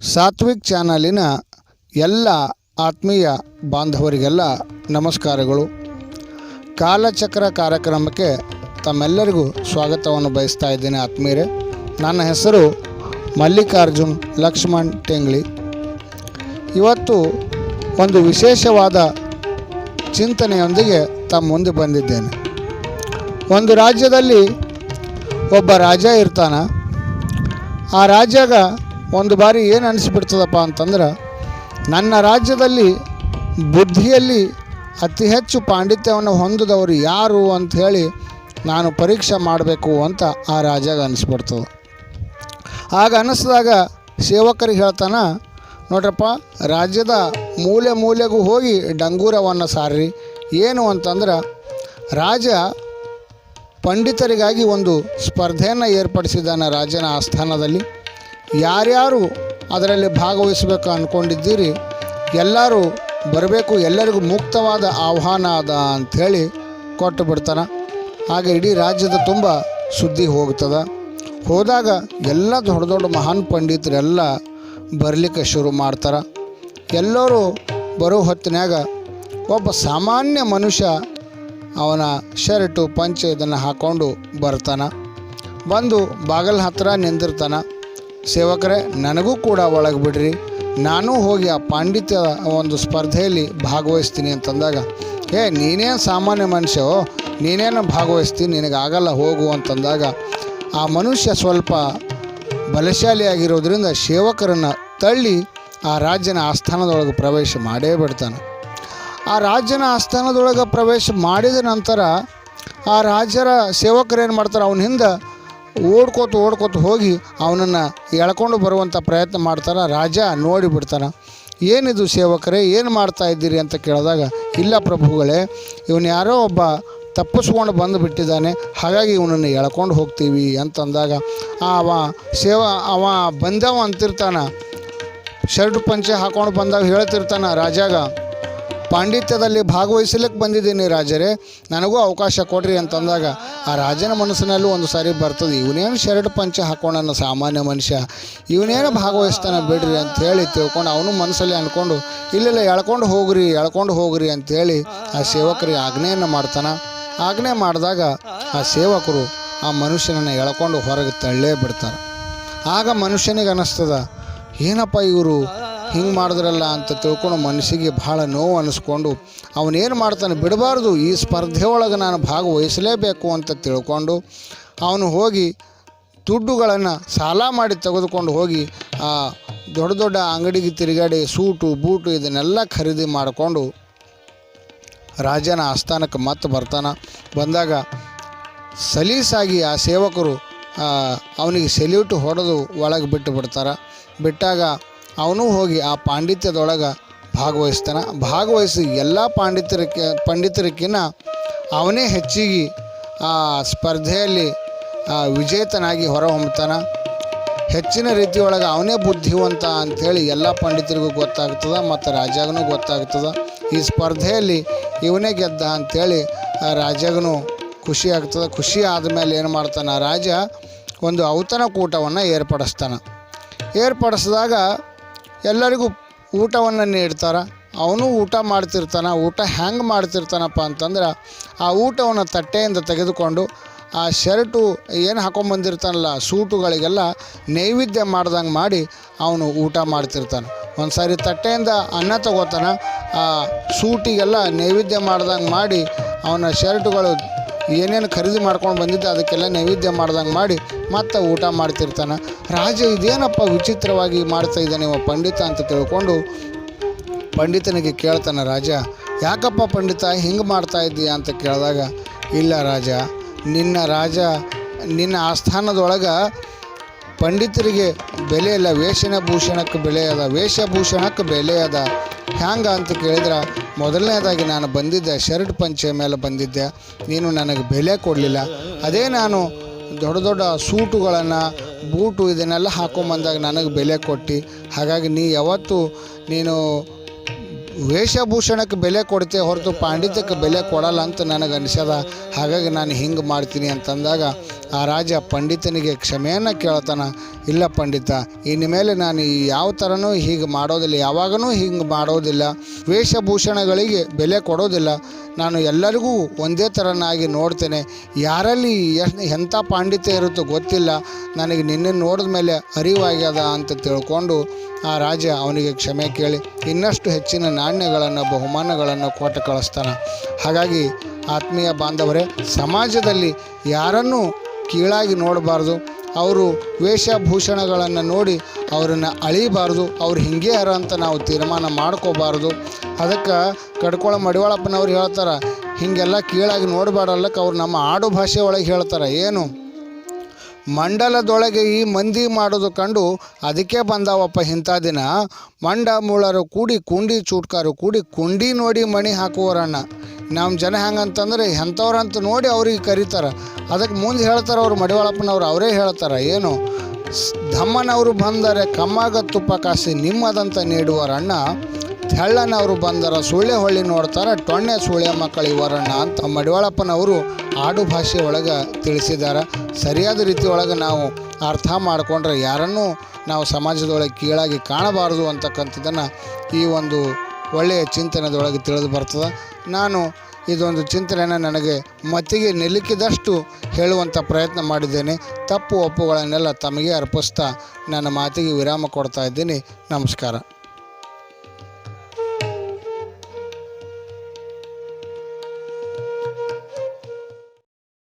ಸಾತ್ವಿಕ್ ಚಾನಲಿನ ಎಲ್ಲ ಆತ್ಮೀಯ ಬಾಂಧವರಿಗೆಲ್ಲ ನಮಸ್ಕಾರಗಳು. ಕಾಲಚಕ್ರ ಕಾರ್ಯಕ್ರಮಕ್ಕೆ ತಮ್ಮೆಲ್ಲರಿಗೂ ಸ್ವಾಗತವನ್ನು ಬಯಸ್ತಾ ಇದ್ದೇನೆ ಆತ್ಮೀಯರೇ. ನನ್ನ ಹೆಸರು ಮಲ್ಲಿಕಾರ್ಜುನ್ ಲಕ್ಷ್ಮಣ್ ಟೆಂಗ್ಳಿ ಇವತ್ತು ಒಂದು ವಿಶೇಷವಾದ ಚಿಂತನೆಯೊಂದಿಗೆ ತಮ್ಮ ಮುಂದೆ ಬಂದಿದ್ದೇನೆ. ಒಂದು ರಾಜ್ಯದಲ್ಲಿ ಒಬ್ಬ ರಾಜ ಇರ್ತಾನ. ಆ ರಾಜ್ಯಾಗ ಒಂದು ಬಾರಿ ಏನು ಅನಿಸ್ಬಿಡ್ತದಪ್ಪ ಅಂತಂದ್ರೆ, ನನ್ನ ರಾಜ್ಯದಲ್ಲಿ ಬುದ್ಧಿಯಲ್ಲಿ ಅತಿ ಹೆಚ್ಚು ಪಾಂಡಿತ್ಯವನ್ನು ಹೊಂದಿದವರು ಯಾರು ಅಂತ ಹೇಳಿ ನಾನು ಪರೀಕ್ಷೆ ಮಾಡಬೇಕು ಅಂತ ಆ ರಾಜಾಗ ಅನಿಸ್ಬಿಡ್ತದೆ. ಆಗ ಅನ್ನಿಸಿದಾಗ ಸೇವಕರಿಗೆ ಹೇಳ್ತಾನೆ, ನೋಡ್ರಪ್ಪ, ರಾಜ್ಯದ ಮೂಲೆ ಮೂಲೆಗೂ ಹೋಗಿ ಡಂಗೂರವನ್ನು ಸಾರ್ರಿ. ಏನು ಅಂತಂದ್ರೆ, ರಾಜ ಪಂಡಿತರಿಗಾಗಿ ಒಂದು ಸ್ಪರ್ಧೆಯನ್ನು ಏರ್ಪಡಿಸಿದ್ದಾನೆ ರಾಜನ ಆಸ್ಥಾನದಲ್ಲಿ. ಯಾರ್ಯಾರು ಅದರಲ್ಲಿ ಭಾಗವಹಿಸಬೇಕು ಅಂದ್ಕೊಂಡಿದ್ದೀರಿ ಎಲ್ಲರೂ ಬರಬೇಕು, ಎಲ್ಲರಿಗೂ ಮುಕ್ತವಾದ ಆಹ್ವಾನ ಅದ ಅಂಥೇಳಿ ಕೊಟ್ಟು ಬಿಡ್ತಾನೆ ಹಾಗೆ ಇಡೀ ರಾಜ್ಯದ ತುಂಬ ಸುದ್ದಿ ಹೋಗ್ತದೆ. ಹೋದಾಗ ಎಲ್ಲ ದೊಡ್ಡ ದೊಡ್ಡ ಮಹಾನ್ ಪಂಡಿತರೆಲ್ಲ ಬರಲಿಕ್ಕೆ ಶುರು ಮಾಡ್ತಾರೆ. ಎಲ್ಲರೂ ಬರೋ ಹೊತ್ತಿನಾಗ ಒಬ್ಬ ಸಾಮಾನ್ಯ ಮನುಷ್ಯ ಅವನ ಶರ್ಟು, ಪಂಚೆ ಇದನ್ನು ಹಾಕ್ಕೊಂಡು ಬರ್ತಾನೆ. ಬಂದು ಬಾಗಲ ಹತ್ರ ನಿಂದಿರ್ತಾನ. ಸೇವಕರೇ, ನನಗೂ ಕೂಡ ಒಳಗೆ ಬಿಡ್ರಿ. ನಾನು ಹೋಗಿ ಆ ಪಾಂಡಿತ್ಯ ಒಂದು ಸ್ಪರ್ಧೆಯಲ್ಲಿ ಭಾಗವಹಿಸ್ತೀನಿ ಅಂತಂದಾಗ, ಏ, ನೀನೇನು ಸಾಮಾನ್ಯ ಮನುಷ್ಯ, ನೀನೇನು ಭಾಗವಹಿಸ್ತೀನಿ, ನಿನಗಾಗಲ್ಲ, ಹೋಗು ಅಂತಂದಾಗ, ಆ ಮನುಷ್ಯ ಸ್ವಲ್ಪ ಬಲಶಾಲಿಯಾಗಿರೋದ್ರಿಂದ ಸೇವಕರನ್ನು ತಳ್ಳಿ ಆ ರಾಜ್ಯನ ಆಸ್ಥಾನದೊಳಗೆ ಪ್ರವೇಶ ಮಾಡೇ ಬಿಡ್ತಾನೆ. ಆ ರಾಜ್ಯನ ಆಸ್ಥಾನದೊಳಗೆ ಪ್ರವೇಶ ಮಾಡಿದ ನಂತರ, ಆ ರಾಜರ ಸೇವಕರು ಏನು ಮಾಡ್ತಾರೆ, ಅವನ ಹಿಂದೆ ಓಡ್ಕೋತ ಓಡ್ಕೋತ ಹೋಗಿ ಅವನನ್ನು ಎಳ್ಕೊಂಡು ಬರುವಂಥ ಪ್ರಯತ್ನ ಮಾಡ್ತಾರೆ, ರಾಜ ನೋಡಿಬಿಡ್ತಾನೆ ಏನಿದು ಸೇವಕರೇ, ಏನು ಮಾಡ್ತಾ ಇದ್ದೀರಿ ಅಂತ ಕೇಳಿದಾಗ, ಇಲ್ಲ ಪ್ರಭುಗಳೇ, ಇವನು ಯಾರೋ ಒಬ್ಬ ತಪ್ಪಿಸ್ಕೊಂಡು ಬಂದು ಬಿಟ್ಟಿದ್ದಾನೆ ಹಾಗಾಗಿ ಇವನನ್ನು ಎಳ್ಕೊಂಡು ಹೋಗ್ತೀವಿ ಅಂತಂದಾಗ ಅವ ಸೇವ, ಅವ ಬಂದವ ಅಂತಿರ್ತಾನ. ಶರ್ಟ್ ಪಂಚೆ ಹಾಕೊಂಡು ಬಂದಾಗ ಹೇಳ್ತಿರ್ತಾನ ರಾಜಾಗ ಪಾಂಡಿತ್ಯದಲ್ಲಿ ಭಾಗವಹಿಸಲಿಕ್ಕೆ ಬಂದಿದ್ದೀನಿ ರಾಜರೇ. ನನಗೂ ಅವಕಾಶ ಕೊಡ್ರಿ ಅಂತಂದಾಗ ಆ ರಾಜನ ಮನಸ್ಸಿನಲ್ಲೂ ಒಂದು ಸಾರಿ ಬರ್ತದೆ. ಇವನೇನು ಶರ್ಟ್ ಪಂಚ ಹಾಕೊಂಡನ ಸಾಮಾನ್ಯ ಮನುಷ್ಯ. ಇವನೇನು ಭಾಗವಹಿಸ್ತಾನೆ ಬಿಡ್ರಿ ಅಂತ ಹೇಳಿ ತಿಳ್ಕೊಂಡು ಅವನು ಮನಸ್ಸಲ್ಲಿ ಅಂದ್ಕೊಂಡು ಇಲ್ಲೆಲ್ಲ, ಎಳ್ಕೊಂಡು ಹೋಗ್ರಿ ಎಳ್ಕೊಂಡು ಹೋಗ್ರಿ ಅಂತೇಳಿ ಆ ಸೇವಕರಿಗೆ ಆಜ್ಞೆಯನ್ನು ಮಾಡ್ತಾನೆ. ಆಜ್ಞೆ ಮಾಡಿದಾಗ ಆ ಸೇವಕರು ಆ ಮನುಷ್ಯನನ್ನು ಎಳ್ಕೊಂಡು ಹೊರಗೆ ತಳ್ಳೇ ಬಿಡ್ತಾರೆ. ಆಗ ಮನುಷ್ಯನಿಗೆ ಅನ್ನಿಸ್ತದ ಏನಪ್ಪ ಇವರು? ಹಿಂಗೆ ಮಾಡಿದ್ರಲ್ಲ ಅಂತ ತಿಳ್ಕೊಂಡು ಮನಸ್ಸಿಗೆ ಭಾಳ ನೋವು ಅನಿಸ್ಕೊಂಡು ಅವನೇನು ಮಾಡ್ತಾನೆ, ಬಿಡಬಾರ್ದು, ಈ ಸ್ಪರ್ಧೆ ಒಳಗೆ ನಾನು ಭಾಗವಹಿಸಲೇಬೇಕು ಅಂತ ತಿಳ್ಕೊಂಡು ಅವನು ಹೋಗಿ ದುಡ್ಡುಗಳನ್ನು ಸಾಲ ಮಾಡಿ ತೆಗೆದುಕೊಂಡು ಹೋಗಿ ಆ ದೊಡ್ಡ ದೊಡ್ಡ ಅಂಗಡಿಗೆ ತಿರುಗಾಡಿ ಸೂಟು, ಬೂಟು ಇದನ್ನೆಲ್ಲ ಖರೀದಿ ಮಾಡಿಕೊಂಡು ರಾಜನ ಆಸ್ಥಾನಕ್ಕೆ ಮತ್ತೆ ಬರ್ತಾನೆ. ಬಂದಾಗ ಸಲೀಸಾಗಿ ಆ ಸೇವಕರು ಅವನಿಗೆ ಸೆಲ್ಯೂಟ್ ಹೊಡೆದು ಒಳಗೆ ಬಿಟ್ಟು ಬಿಡ್ತಾರೆ. ಬಿಟ್ಟಾಗ ಅವನು ಹೋಗಿ ಆ ಪಾಂಡಿತ್ಯದೊಳಗೆ ಭಾಗವಹಿಸ್ತಾನೆ. ಭಾಗವಹಿಸಿ ಎಲ್ಲ ಪಾಂಡಿತ್ಯರಕ್ಕೆ ಪಂಡಿತರಕ್ಕಿನ್ನ ಅವನೇ ಹೆಚ್ಚಿಗೆ ಆ ಸ್ಪರ್ಧೆಯಲ್ಲಿ ವಿಜೇತನಾಗಿ ಹೊರಹೊಮ್ಮತಾನೆ ಹೆಚ್ಚಿನ ರೀತಿಯೊಳಗೆ ಅವನೇ ಬುದ್ಧಿವಂತ ಅಂಥೇಳಿ ಎಲ್ಲ ಪಂಡಿತರಿಗೂ ಗೊತ್ತಾಗ್ತದೆ, ಮತ್ತು ರಾಜಾಗನೂ ಗೊತ್ತಾಗ್ತದೆ. ಈ ಸ್ಪರ್ಧೆಯಲ್ಲಿ ಇವನೇ ಗೆದ್ದ ಅಂಥೇಳಿ ರಾಜಾಗನು ಖುಷಿ ಆಗ್ತದೆ. ಖುಷಿ ಆದಮೇಲೆ ಏನು ಮಾಡ್ತಾನೆ, ರಾಜ ಒಂದು ಔತಣಕೂಟವನ್ನು ಏರ್ಪಡಿಸ್ತಾನೆ. ಏರ್ಪಡಿಸಿದಾಗ ಎಲ್ಲರಿಗೂ ಊಟವನ್ನು ನೀಡ್ತಾರೆ. ಅವನು ಊಟ ಮಾಡ್ತಿರ್ತಾನೆ, ಊಟ ಹ್ಯಾಂಗೆ ಮಾಡ್ತಿರ್ತಾನಪ್ಪ ಅಂತಂದ್ರೆ ಆ ಊಟವನ್ನು ತಟ್ಟೆಯಿಂದ ತೆಗೆದುಕೊಂಡು ಆ ಶರ್ಟು ಏನು ಹಾಕೊಂಬಂದಿರ್ತಾನಲ್ಲ ಸೂಟುಗಳಿಗೆಲ್ಲ ನೈವೇದ್ಯ ಮಾಡ್ದಂಗೆ ಮಾಡಿ ಅವನು ಊಟ ಮಾಡ್ತಿರ್ತಾನೆ. ಒಂದು ಸಾರಿ ತಟ್ಟೆಯಿಂದ ಅನ್ನ ತಗೋತಾನ, ಆ ಸೂಟಿಗೆಲ್ಲ ನೈವೇದ್ಯ ಮಾಡ್ದಂಗೆ ಮಾಡಿ ಅವನ ಶರ್ಟುಗಳು ಏನೇನು ಖರೀದಿ ಮಾಡ್ಕೊಂಡು ಬಂದಿದ್ದೆ ಅದಕ್ಕೆಲ್ಲ ನೈವೇದ್ಯ ಮಾಡ್ದಂಗೆ ಮಾಡಿ ಮತ್ತೆ ಊಟ ಮಾಡ್ತಿರ್ತಾನೆ. ರಾಜ ಇದೇನಪ್ಪ ವಿಚಿತ್ರವಾಗಿ ಮಾಡ್ತಾ ಇದ್ದಾನೆ ಇವ ಪಂಡಿತ ಅಂತ ತಿಳ್ಕೊಂಡು ಪಂಡಿತನಿಗೆ ಕೇಳ್ತಾನೆ, ರಾಜ, ಯಾಕಪ್ಪ ಪಂಡಿತ ಹಿಂಗೆ ಮಾಡ್ತಾ ಇದ್ದೀಯಾ? ಅಂತ ಕೇಳಿದಾಗ, ಇಲ್ಲ ರಾಜ, ನಿನ್ನ ರಾಜ, ನಿನ್ನ ಆಸ್ಥಾನದೊಳಗೆ ಪಂಡಿತರಿಗೆ ಬೆಲೆ ಇಲ್ಲ, ವೇಷನ ಭೂಷಣಕ್ಕೆ ಬೆಲೆ ಅದ, ವೇಷಭೂಷಣಕ್ಕೆ ಬೆಲೆ ಅದ ಹ್ಯಾಂಗ ಅಂತ ಕೇಳಿದ್ರೆ, ಮೊದಲನೇದಾಗಿ ನಾನು ಬಂದಿದ್ದೆ, ಶರ್ಟ್ ಪಂಚೆ ಮೇಲೆ ಬಂದಿದ್ದೆ. ನೀನು ನನಗೆ ಬೆಲೆ ಕೊಡಲಿಲ್ಲ. ಅದೇ ನಾನು ದೊಡ್ಡ ದೊಡ್ಡ ಸೂಟುಗಳನ್ನು, ಬೂಟು ಇದನ್ನೆಲ್ಲ ಹಾಕೊಂಬಂದಾಗ ನನಗೆ ಬೆಲೆ ಕೊಟ್ಟು. ಹಾಗಾಗಿ ನೀ ಯಾವತ್ತು ನೀನು ವೇಷಭೂಷಣಕ್ಕೆ ಬೆಲೆ ಕೊಡ್ತೆ ಹೊರತು ಪಾಂಡಿತ್ಯಕ್ಕೆ ಬೆಲೆ ಕೊಡಲ್ಲ ಅಂತ ನನಗೆ ಅನಿಸ್ಯದ ಹಾಗಾಗಿ ನಾನು ಹಿಂಗೆ ಮಾಡ್ತೀನಿ ಅಂತಂದಾಗ ಆ ರಾಜ ಪಂಡಿತನಿಗೆ ಕ್ಷಮೆಯನ್ನು ಕೇಳ್ತಾನೆ, ಇಲ್ಲ ಪಂಡಿತ, ಇನ್ನು ಮೇಲೆ ನಾನು ಯಾವ ಥರನೂ ಹೀಗೆ ಮಾಡೋದಿಲ್ಲ, ಯಾವಾಗನೂ ಹಿಂಗೆ ಮಾಡೋದಿಲ್ಲ, ವೇಷಭೂಷಣಗಳಿಗೆ ಬೆಲೆ ಕೊಡೋದಿಲ್ಲ, ನಾನು ಎಲ್ಲರಿಗೂ ಒಂದೇ ಥರನಾಗಿ ನೋಡ್ತೇನೆ, ಯಾರಲ್ಲಿ ಎಷ್ಟು ಎಂಥ ಪಾಂಡಿತ್ಯ ಇರುತ್ತೋ ಗೊತ್ತಿಲ್ಲ, ನನಗೆ ನಿನ್ನೆ ನೋಡಿದ ಮೇಲೆ ಅರಿವಾಗ್ಯದ ಅಂತ ತಿಳ್ಕೊಂಡು ಆ ರಾಜ ಅವನಿಗೆ ಕ್ಷಮೆ ಕೇಳಿ, ಇನ್ನಷ್ಟು ಹೆಚ್ಚಿನ ನಾಣ್ಯಗಳನ್ನು, ಬಹುಮಾನಗಳನ್ನು ಕೊಟ್ಟು ಕಳಿಸ್ತಾನೆ. ಹಾಗಾಗಿ ಆತ್ಮೀಯ ಬಾಂಧವರೇ, ಸಮಾಜದಲ್ಲಿ ಯಾರನ್ನೂ ಕೀಳಾಗಿ ನೋಡಬಾರ್ದು. ಅವರು ವೇಷಭೂಷಣಗಳನ್ನು ನೋಡಿ ಅವರನ್ನು ಅಳಿಬಾರ್ದು. ಅವ್ರು ಹಿಂಗೆ ಯಾರ ಅಂತ ನಾವು ತೀರ್ಮಾನ ಮಾಡ್ಕೋಬಾರ್ದು. ಅದಕ್ಕೆ ಕಡ್ಕೊಳ ಮಡಿವಾಳಪ್ಪನವ್ರು ಹೇಳ್ತಾರೆ, ಹೀಗೆಲ್ಲ ಕೀಳಾಗಿ ನೋಡಬಾರ್ದಲ್ಲಕ್ಕೆ, ಅವ್ರು ನಮ್ಮ ಆಡು ಭಾಷೆ ಒಳಗೆ ಹೇಳ್ತಾರೆ. ಏನು? ಮಂಡಲದೊಳಗೆ ಈ ಮಂದಿ ಮಾಡೋದು ಕಂಡು ಅದಕ್ಕೆ ಬಂದಾವಪ್ಪ ಇಂಥ ದಿನ. ಮಂಡ ಮೂಳರು ಕೂಡಿ, ಕುಂಡಿ ಚೂಟ್ಕಾರು ಕೂಡಿ, ಕುಂಡಿ ನೋಡಿ ಮಣಿ ಹಾಕುವರಣ್ಣ ನಮ್ಮ ಜನ ಹೆಂಗಂತಂದ್ರೆ ಎಂಥವ್ರಂತ ನೋಡಿ ಅವ್ರಿಗೆ ಕರೀತಾರೆ. ಅದಕ್ಕೆ ಮುಂದೆ ಹೇಳ್ತಾರೆ ಅವ್ರು ಮಡಿವಾಳಪ್ಪನವ್ರು, ಅವರೇ ಹೇಳ್ತಾರೆ, ಏನು? ಧಮ್ಮನವರು ಬಂದರೆ ಕಮ್ಮಾಗ ತುಪ್ಪ ಕಾಸಿ ನಿಮ್ಮದಂತ ನೀಡುವರಣ್ಣ ತೆಳ್ಳನವರು ಬಂದರ ಸುಳ್ಳೆ ಹೊಳ್ಳಿ ನೋಡ್ತಾರೆ, ಟೊಣ್ಣೆ ಸುಳ್ಳೆ ಮಕ್ಕಳು ಇವರಣ್ಣ ಅಂತ ಮಡಿವಾಳಪ್ಪನವರು ಆಡು ಭಾಷೆ ಒಳಗೆ ತಿಳಿಸಿದ್ದಾರೆ ಸರಿಯಾದ ರೀತಿ ನಾವು ಅರ್ಥ ಮಾಡಿಕೊಂಡ್ರೆ ಯಾರನ್ನೂ ನಾವು ಸಮಾಜದೊಳಗೆ ಕೀಳಾಗಿ ಕಾಣಬಾರದು ಅಂತಕ್ಕಂಥದ್ದನ್ನು ಈ ಒಂದು ಒಳ್ಳೆಯ ಚಿಂತನೆದೊಳಗೆ ತಿಳಿದು ಬರ್ತದೆ. ನಾನು ಇದೊಂದು ಚಿಂತನೆಯನ್ನು ನನಗೆ ಮತ್ತಿಗೆ ನಿಲುಕಿದಷ್ಟು ಹೇಳುವಂಥ ಪ್ರಯತ್ನ ಮಾಡಿದ್ದೇನೆ. ತಪ್ಪು ಒಪ್ಪುಗಳನ್ನೆಲ್ಲ ತಮಗೆ ಅರ್ಪಿಸ್ತಾ ನನ್ನ ಮಾತಿಗೆ ವಿರಾಮ ಕೊಡ್ತಾ ಇದ್ದೀನಿ. ನಮಸ್ಕಾರ.